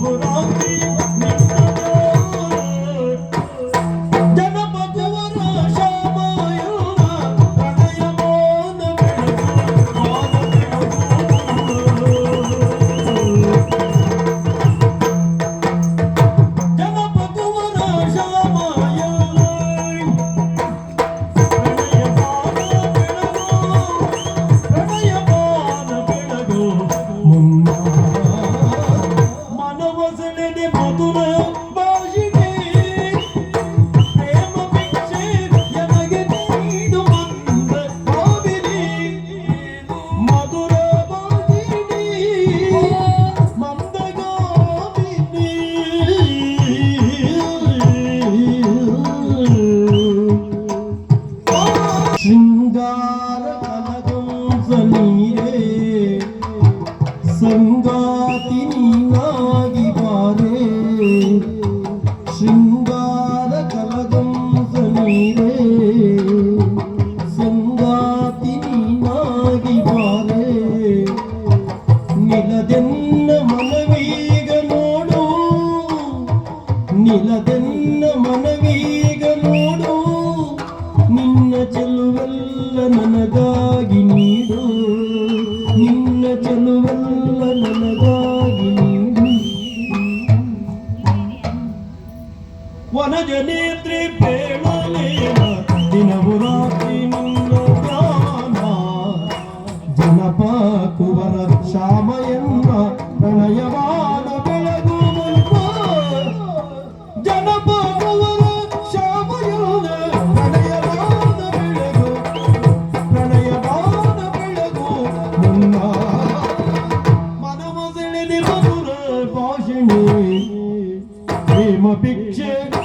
Hold on. ಕಲಗಂಸನೀರೇ ಸಂಗಾತಿ ನೀನಾಗಿ ಬಾರೆ ಶೃಂಗಾರ ಕಲಗಂಸನೀರೇ ಸಂಗಾತಿ ನೀನಾಗಿ ಬಾರೆ ನಿಲದೆನ್ನ ಮನವೀಗ ನೋಡು ನಿಲದೆನ್ನ ಮನವೀಗ జనేత్రి ప్రేమలేవ దినవు రాత్రి నిన్ను ప్రాణ. జనపాకువర క్షామయన్న ప్రణయవాన బెలగు జనపాకువర క్షామయన్న ప్రణయవాన బెలగు ప్రణయవాన బెలగు నిన్న మనమసెళిది ప్రేమ భిక్షకు